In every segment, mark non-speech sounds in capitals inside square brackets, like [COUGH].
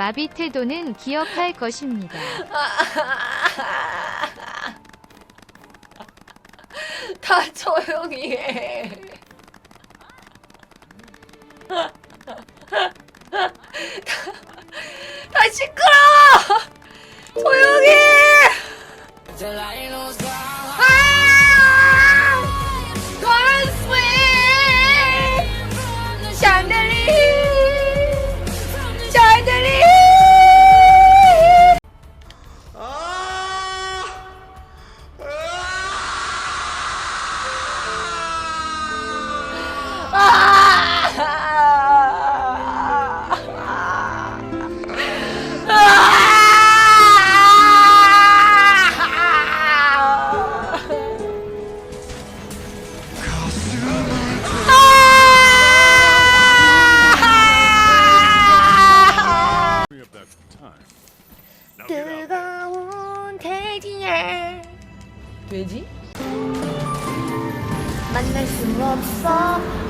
마비 태도는 기억할 것입니다. [LAUGHS] 다 조용히 해. [LAUGHS] 다, 다 시끄러워! [LAUGHS] 조용히 해!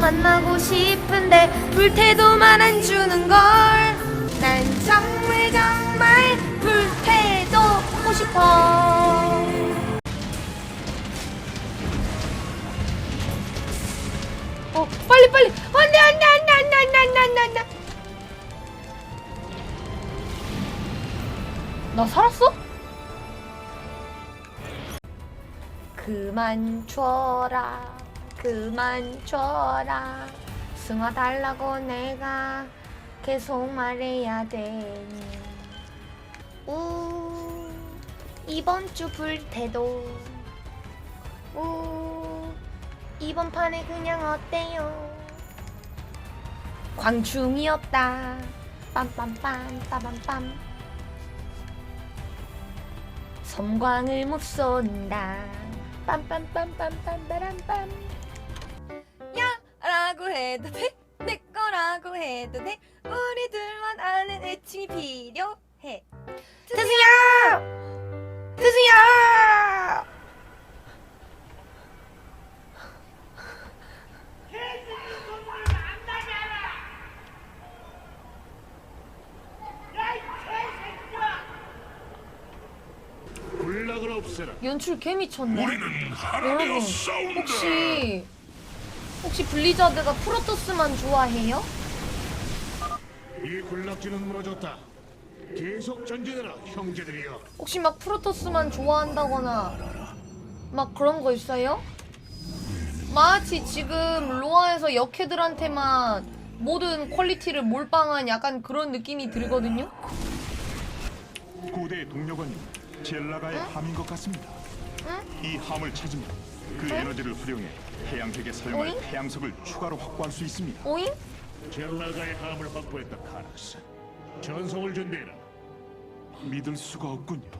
만나고 싶은데 불태도만 안 주는 걸. 난 정말 정말 불태도 하고 싶어. 어 빨리 빨리. 안돼 안돼 안돼 안돼 안돼 안돼 안돼 나 살았어? 그만 줘라 그만 줘라. 승화 달라고 내가 계속 말해야 되니. 우 이번 주 불태도. 우 이번 판에 그냥 어때요? 광충이 없다. 빰빰빰 빠밤빰. 섬광을 못 쏜다. 빰빰빰빰빰 빠람빰 야라고 해도 돼? 내 거라고 해도 돼? 우리 둘만 아는 애칭이 필요해! 군락을 없애라. 연출 개 미쳤네 우리는 하나되어 여러분 싸운다. 혹시 혹시 블리자드가 프로토스만 좋아해요? 이 군락지는 무너졌다. 계속 전진해라, 형제들이여. 혹시 막 프로토스만 좋아한다거나 막 그런 거 있어요? 마치 지금 로아에서 역캐들한테만 모든 퀄리티를 몰빵한 약간 그런 느낌이 들거든요? 고대 동력은 젤라가의 함인 것 같습니다. 응? 이 함을 찾으면 그 에너지를 활용해 태양핵에 사용할 오잉? 태양석을 추가로 확보할 수 있습니다. 오잉? 젤라가의 함을 확보했다, 카락스. 전송을 준비해라. 믿을 수가 없군요.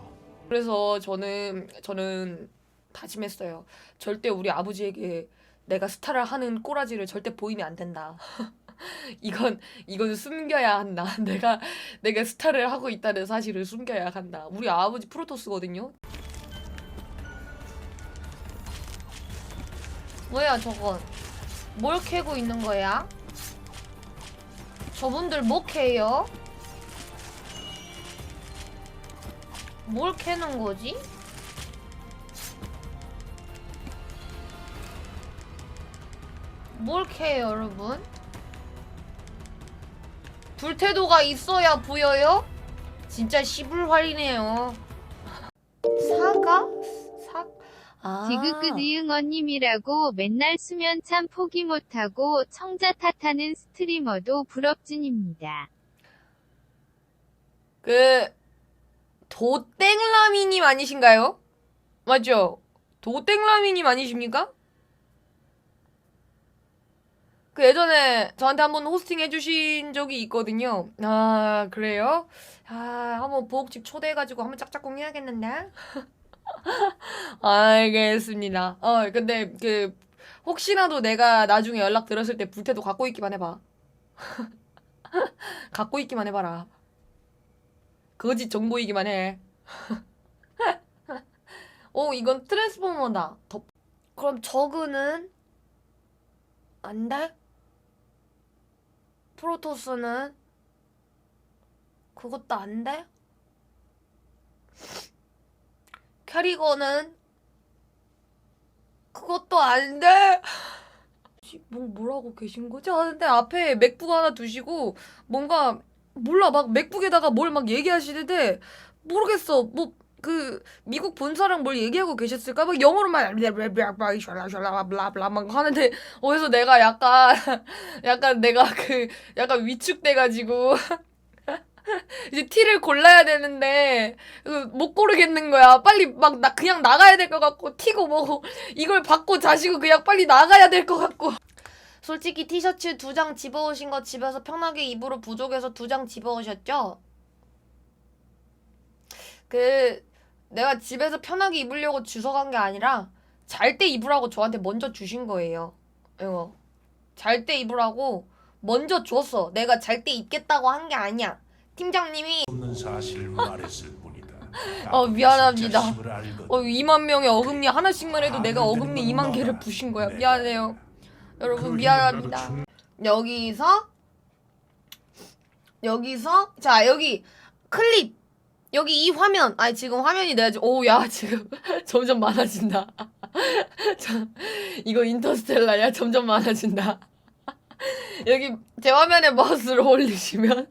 그래서 저는 저는 다짐했어요. 절대 우리 아버지에게 내가 스타를 하는 꼬라지를 절대 보이면 안 된다. [LAUGHS] 이건 이건 숨겨야 한다. [LAUGHS] 내가 내가 스타를 하고 있다는 사실을 숨겨야 한다. 우리 아버지 프로토스거든요. 뭐야 저건? 뭘 캐고 있는 거야? 저분들 뭐 캐요? 뭘 캐는 거지? 뭘 캐요, 여러분? 불태도가 있어야 보여요? 진짜 시불활이네요. 사과? 사? 아. 지그그 니응언님이라고 맨날 수면 참 포기 못하고 청자 탓하는 스트리머도 부럽진입니다. 그 도땡라미님 아니신가요? 맞죠? 도땡라미님 아니십니까? 그 예전에 저한테 한번 호스팅 해주신 적이 있거든요. 아 그래요? 아 한번 부엌집 초대해가지고 한번 짝짝꿍 해야겠는데? [LAUGHS] 알겠습니다. 어 근데 그 혹시라도 내가 나중에 연락 드렸을 때 불태도 갖고 있기만 해봐. [LAUGHS] 갖고 있기만 해봐라. 거짓 정보이기만 해. [LAUGHS] 오, 이건 트랜스포머다. 더... 그럼 저그는 안 돼? 프로토스는 그것도 안 돼? 캐리건은 그것도 안 돼? 뭐 뭐라고 계신 거지? 하는데 앞에 맥북 하나 두시고 뭔가 몰라 막 맥북에다가 뭘 막 얘기하시는데 모르겠어 뭐 그 미국 본사랑 뭘 얘기하고 계셨을까 막 영어로만 블라블라 막 하는데 어디서 내가 약간 약간 내가 그 약간 위축돼가지고 [LAUGHS] 이제 티를 골라야 되는데 그못 고르겠는 거야 빨리 막 나 그냥 나가야 될 것 같고 티고 뭐고 [LAUGHS] 이걸 받고 자시고 그냥 빨리 나가야 될 것 같고 솔직히 티셔츠 두 장 집어오신 거 집에서 편하게 입으로 부족해서 두 장 집어오셨죠? 그 내가 집에서 편하게 입으려고 주워간 게 아니라 잘 때 입으라고 저한테 먼저 주신 거예요. 이거 잘 때 입으라고 먼저 줬어. 내가 잘 때 입겠다고 한 게 아니야. 팀장님이 없는 사실을 말했을 뿐이다. [LAUGHS] 어, 미안합니다. 진짜 힘을 알거든. 어 2만 명의 어금니 하나씩만 해도 내가 어금니 2만 개를 부신 거야. 미안해요. 여러분 미안합니다. 여기서 여기서 자 여기 클립 여기 이 화면 아니 지금 화면이 내가 지금 오야 [LAUGHS] 지금 점점 많아진다 [LAUGHS] 저, 이거 인터스텔라야 점점 많아진다 여기 제 화면에 마우스를 올리시면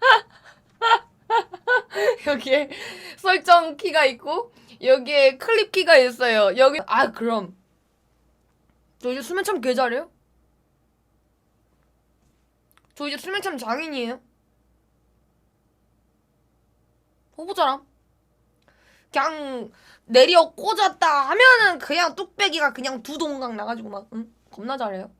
[LAUGHS] 여기에 설정 키가 있고 여기에 클립 키가 있어요. 여기 아 그럼. 저 이제 수면 참 개 잘해요? 저 이제 수면 참 장인이에요. 후보자람 그냥 내려 꽂았다 하면은 그냥 뚝배기가 그냥 두 동강 나가지고 막 응? 겁나 잘해요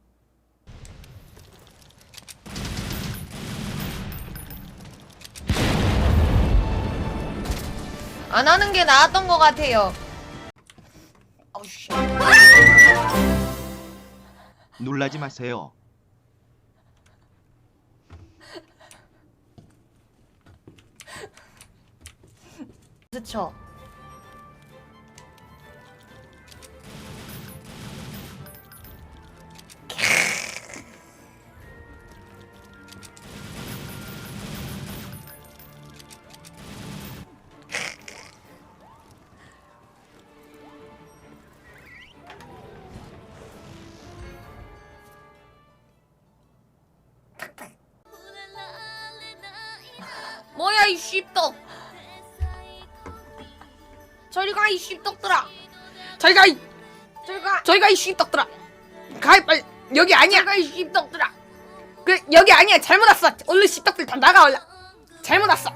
안 하는 게 나았던 것 같아요. 아우 씨. 놀라지 마세요. 스쳐 뭐야 이 씹떡. 저리 가 이 씹떡들아. 저리 가이 저리 가 저리 가이 씹떡들아. 가 빨리 여기 아니야. 가이 씹떡들아. 그 여기 아니야. 잘못 왔어. 얼른 씹떡들 다 나가 얼른 잘못 왔어